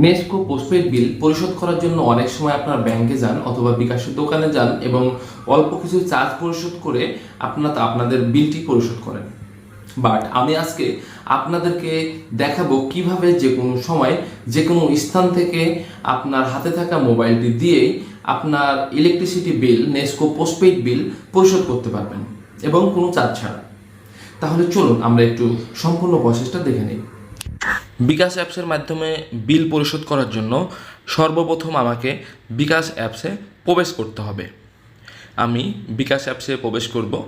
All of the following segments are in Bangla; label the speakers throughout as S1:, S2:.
S1: নেস্কো পোস্টপেড বিল পরিশোধ করার জন্য অনেক সময় আপনার ব্যাংকে যান অথবা বিকাশের দোকানে যান এবং অল্প কিছু চার্জ পরিশোধ করে আপনারা আপনাদের বিলটি পরিশোধ করেন। বাট আমি আজকে আপনাদেরকে দেখাবো কীভাবে যে কোনো সময় যে কোনো স্থান থেকে আপনার হাতে থাকা মোবাইলটি দিয়েই আপনার electricity bill NESCO postpaid bill পরিশোধ করতে পারবেন এবং কোনো চার্জ ছাড়া। তাহলে চলুন আমরা একটু সম্পূর্ণ প্রসেসটা দেখে নিই। বিকাশ অ্যাপসের মাধ্যমে বিল পরিশোধ করার জন্য সর্বপ্রথম আমাকে বিকাশ অ্যাপসে প্রবেশ করতে হবে। আমি বিকাশ অ্যাপসে প্রবেশ করব।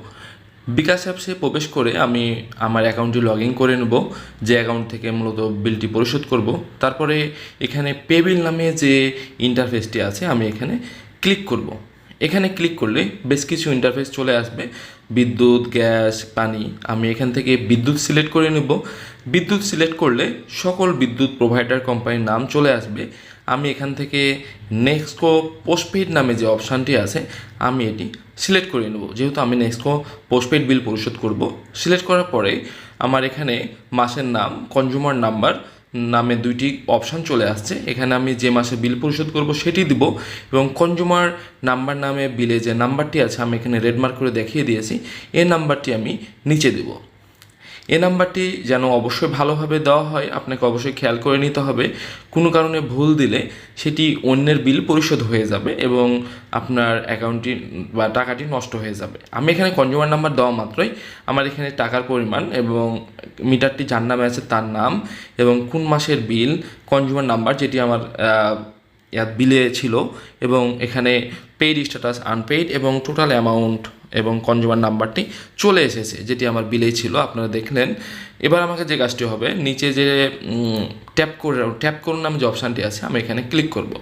S1: বিকাশ অ্যাপসে প্রবেশ করে আমি আমার অ্যাকাউন্টটি লগ ইন করে নেব, যে অ্যাকাউন্ট থেকে মূলত বিলটি পরিশোধ করব। তারপরে এখানে পে বিল নামে যে ইন্টারফেসটি আছে, আমি এখানে ক্লিক করব। এখানে ক্লিক করলে বেশ কিছু ইন্টারফেস চলে আসবে। বিদ্যুৎ, গ্যাস, পানি। আমি এখান থেকে বিদ্যুৎ সিলেক্ট করে নেব। বিদ্যুৎ সিলেক্ট করলে সকল বিদ্যুৎ প্রোভাইডার কোম্পানির নাম চলে আসবে। আমি এখান থেকে নেক্সকো পোস্টপেড নামে যে অপশানটি আছে, আমি এটি সিলেক্ট করে নেব। যেহেতু আমি নেক্সকো পোস্টপেড বিল পরিশোধ করব। সিলেক্ট করার পরে আমার এখানে মাসের নাম কনজিউমার নাম্বার নামে দুইটি অপশান চলে আসছে। এখানে আমি যে মাসে বিল পরিশোধ করব সেটি দিব এবং কনজুমার নাম্বার নামে বিলে যে নাম্বারটি আছে, আমি এখানে রেড মার্ক করে দেখিয়ে দিয়েছি, এই নাম্বারটি আমি নিচে দেব। এ নাম্বারটি যেন অবশ্যই ভালোভাবে দেওয়া হয়, আপনাকে অবশ্যই খেয়াল করে নিতে হবে। কোনো কারণে ভুল দিলে সেটি অন্যের বিল পরিশোধ হয়ে যাবে এবং আপনার অ্যাকাউন্টটি বা টাকাটি নষ্ট হয়ে যাবে। আমি এখানে কনজিউমার নাম্বার দেওয়া মাত্রই। আমার এখানে টাকার পরিমাণ এবং মিটারটি যার নামে আছে তার নাম এবং কোন মাসের বিল কনজিউমার নাম্বার যেটি আমার ইয়াত বিলে ছিল এবং এখানে পেইড স্ট্যাটাস আনপেইড এবং টোটাল অ্যামাউন্ট এবং কনজিউমার নাম্বারটি চলে এসেছে, যেটি আমার বিলেই ছিল, আপনারা দেখলেন। এবার আমাকে যে কাজটি হবে, নিচে যে ট্যাপ করে ট্যাপ করুন নামে যে অপশানটি আছে, আমি এখানে ক্লিক করব।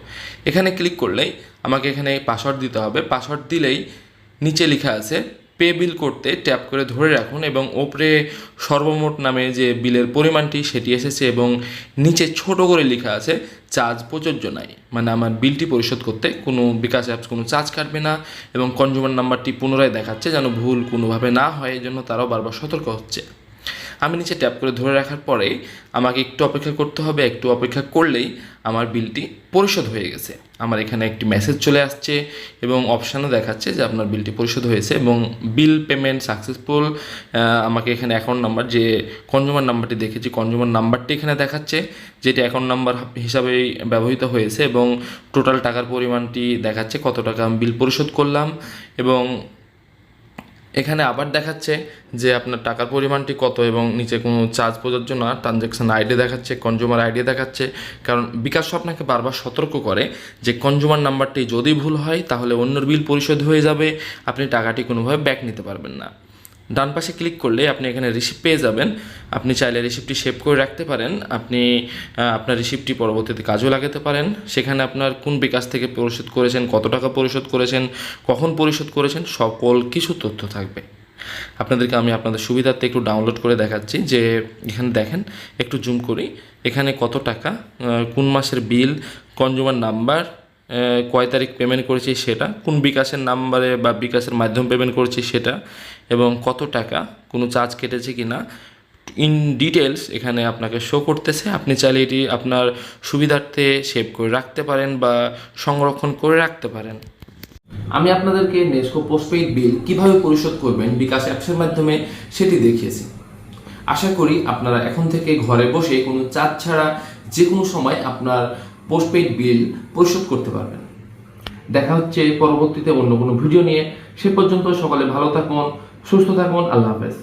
S1: এখানে ক্লিক করলেই আমাকে এখানে পাসওয়ার্ড দিতে হবে। পাসওয়ার্ড দিলেই নিচে লেখা আছে পে বিল করতে ট্যাপ করে ধরে রাখুন এবং ওপরে সর্বমোট নামে যে বিলের পরিমাণটি, সেটি এসেছে এবং নিচে ছোট করে লেখা আছে চার্জ প্রযোজ্য নাই। মানে আমার বিলটি পরিশোধ করতে কোনো বিকাশ অ্যাপস কোনো চার্জ কাটবে না এবং কনজিউমার নাম্বারটি পুনরায় দেখাচ্ছে যেন ভুল কোনোভাবে না হয় এই জন্য তারাও বারবার সতর্ক হচ্ছে। আমি নিচে ট্যাপ করে ধরে রাখার পরে আমাকে একটু অপেক্ষা করতে হবে, একটু অপেক্ষা করলেই আমার বিলটি পরিশোধ হয়ে গেছে। আমার এখানে একটি মেসেজ চলে আসছে এবং অপশানও দেখাচ্ছে যে আপনার বিলটি পরিশোধ হয়েছে এবং বিল পেমেন্ট সাকসেসফুল আমাকে এখানে অ্যাকাউন্ট নাম্বার যে কনজিউমার নাম্বারটি দেখেছি কনজিউমার নাম্বারটি এখানে দেখাচ্ছে, যেটি অ্যাকাউন্ট নাম্বার হিসাবেই ব্যবহৃত হয়েছে এবং টোটাল টাকার পরিমাণটি দেখাচ্ছে কত টাকা আমি বিল পরিশোধ করলাম এবং এখানে আবার দেখাচ্ছে যে আপনার টাকার পরিমাণটি কত এবং নিচে কোনো চার্জ প্রযোজ্য না ট্রানজ্যাকশান আইডি দেখাচ্ছে কনজিউমার আইডি দেখাচ্ছে। কারণ বিকাশ আপনাকে বারবার সতর্ক করে যে কনজিউমার নাম্বারটি যদি ভুল হয়, তাহলে অন্যর বিল পরিশোধ হয়ে যাবে। আপনি টাকাটি কোনোভাবে ব্যাক নিতে পারবেন না। ডান পাশে ক্লিক করলে আপনি এখানে রিসিপ্ট পেয়ে যাবেন। আপনি চাইলে রিসিপ্টটি সেভ করে রাখতে পারেন। আপনি আপনার রিসিপ্টটি পরবর্তীতে কাজেও লাগাতে পারেন। সেখানে আপনার কোন বিকাশ থেকে পরিশোধ করেছেন, কত টাকা পরিশোধ করেছেন, কখন পরিশোধ করেছেন, সকল কিছু তথ্য থাকবে। আপনাদেরকে আমি আপনাদের সুবিধার্থে একটু ডাউনলোড করে দেখাচ্ছি যে এখানে দেখেন, একটু জুম করি। এখানে কত টাকা কোন মাসের বিল কনজিউমার নাম্বার কয় তারিখ পেমেন্ট করেছি সেটা, কোন বিকাশের নাম্বারে বা বিকাশের মাধ্যমে পেমেন্ট করেছি সেটা এবং কত টাকা, কোনো চার্জ কেটেছে কি না ইন ডিটেলস এখানে আপনাকে শো করতেছে। আপনি চাইলে এটি আপনার সুবিধার্থে সেভ করে রাখতে পারেন বা সংরক্ষণ করে রাখতে পারেন। আমি আপনাদেরকে নেস্কো পোস্টপেইড বিল কীভাবে পরিশোধ করবেন বিকাশ অ্যাপসের মাধ্যমে সেটি দেখিয়েছি। আশা করি আপনারা এখন থেকে ঘরে বসে কোনো চার্জ ছাড়া যে কোনো সময় আপনার পোস্টপেইড বিল পরিশোধ করতে পারবেন। দেখা হচ্ছে পরবর্তীতে অন্য কোনো ভিডিও নিয়ে। সে পর্যন্ত সকলে ভালো থাকুন সুস্থ থাকুন আল্লাহ হাফেজ